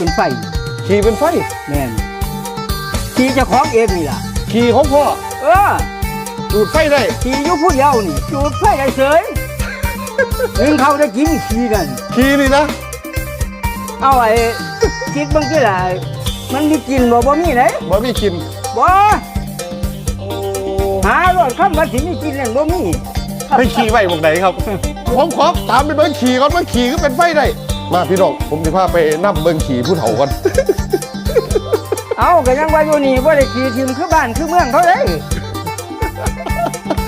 เป็นไฟขี่เป็นไฟแม่นขี่เจ้าของเองนี่ล่ะ ขี่ของพ่อเออดูดไฟได้ขี่อยู่ผู้เดียวนี่จูดไฟได้เฉยถึงเขาได้กินขี่กัน ขี่นี่นะเอาไอ้คิดบางทีล่ะมันมีกินบ่บ่มีไหนบ่มีกินบ่โอ้หารถคำว่าสิมีกินนั่นบ่มีให้ขี่ไว้บงไหนครับผมขอตามไปเบิ่งขี่ก่อนมันขี่ก็เป็นไฟได้ มาพี่น้องผมจะพาไปนับเบิ่งขี่ผู้เฒ่าก่อนเอาก็ยังว่าอยู่นี่บ่ได้ขี่ทิมคือบ้านคือเมืองเขาเลย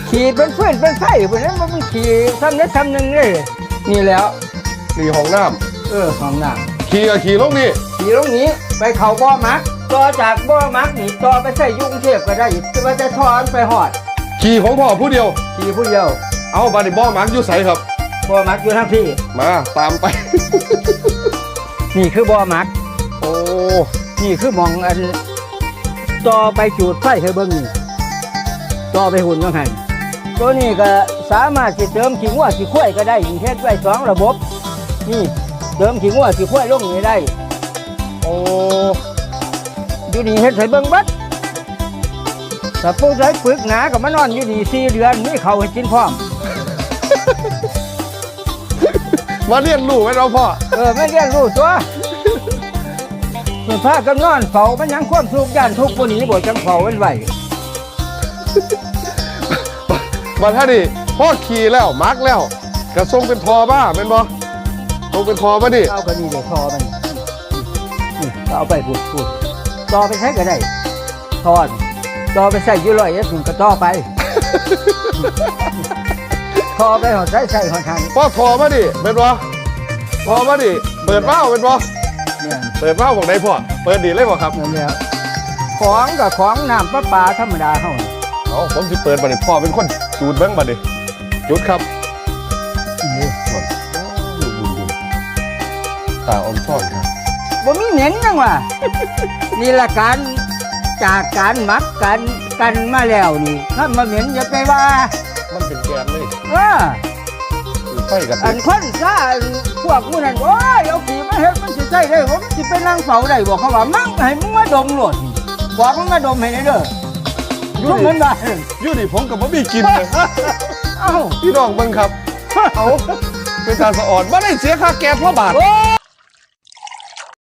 ขี่เป็นเพื่อนเป็นไฟพุ่นนั้นบ่มันขี่ซ้ำนิดซ้ำหนึงเลยนี่แหล้วนี่ห้องน้เออห้องน้ำขี่กับขี่ลงนี่ำขี่ตรงนี้ไปเขาบ่อมักต่อจากบ่อมักนี่ต่อไปใส่ยุ่กรุงเทพก็ได้จะว่าจะทอนไปหอดขี่ของพ่อผู้เดียว ขี่ผู้เดียวเอาบาดิบ่อมักอยู่ใสครับ บ่อมักอยู่ทางพี่ มาตามไป นี่คือบ่อมัก โอ้ นี่คือหมองอันต่อไปจูดไฟให้เบิ่งนี่ต่อไปหุ่นว่าหั่นตัวนี้ก็สามารถสิเติมขี้งัวขี้ข้วยก็ได้มีเฮ็ดไว้สองระบบ นี่เติมขี้งัวขี้ข้วยลงนี่ได้ โอ้อยู่นี่เฮ็ดให้เบิ่งเบัดถ้าผู้ใดฝึกหนาก็มานอนอยู่นี่สี่เดือนนี่เขาวให้กินพร้อม มาเรียนรู้ไว้เราพ่อเออไม่เรียนรู้ตัวส่วนพากันนอนเฝ้ามันยังความทุกข์ย่านทุกข์บ่หนีบ่จังเฝ้าไว้ไว้มาท่าดิพ่อขี่แล้วมาร์กแล้วกระทรงเป็นทอบ้าเป็นบ่ทรงเป็นทอบ้าดิเอาก็นี่เดี๋ยวทอมันนี่ก็เอาไปพูดพูดต่อไปใช้ก็ได้ทอนต่อไปใส่อยี่ร้อยเอสหนึ่งก็ต่อไปท อไปหอดใส่ใส่หอดทางพ่อทอมาดิเป็นบ่ทอมาดิเปิดเบ้าเป็นบ่เนี่ยเปิดเบ้าของไหนพ่อเปิดดีเลยบ่ครับนั่นแหละของกับของน้ำประปาธรรมดาเฮานี่เอาผมสิเปิดบัดนี้พ่อเป็นคนจูดเบิ้งบัดนี้จุดครับนี่โอ้ดูบุญบุญตาอมซ่อนครับบ่มีเหม็นจังวะนี่ละการจากการหมักกันกันมาแล้วนี่ถ้ามาเหม็นอย่าไปว่า มันเป็นแกนเลยเออคือไฟกันอันคนซ่าอันพวกมู้นั้นโอ้ยเอาขี่มาเฮ็ดมันสิใช้ได้บ่มันสิไปนั่งเฝ้าได้บอกเขาว่ามั่งให้มึงมาดมโลดบอกมันมาดมให้ได้เด้อยุ่งเหมือนบ้านอยู่นี่ผมกับบ่มีกินเลยเอ้าพี่น้องเบิ่งครับ เอาเป็นตาสะอ่อนบ่ได้เสียค่าแก๊สพ่อบาท โอ้ย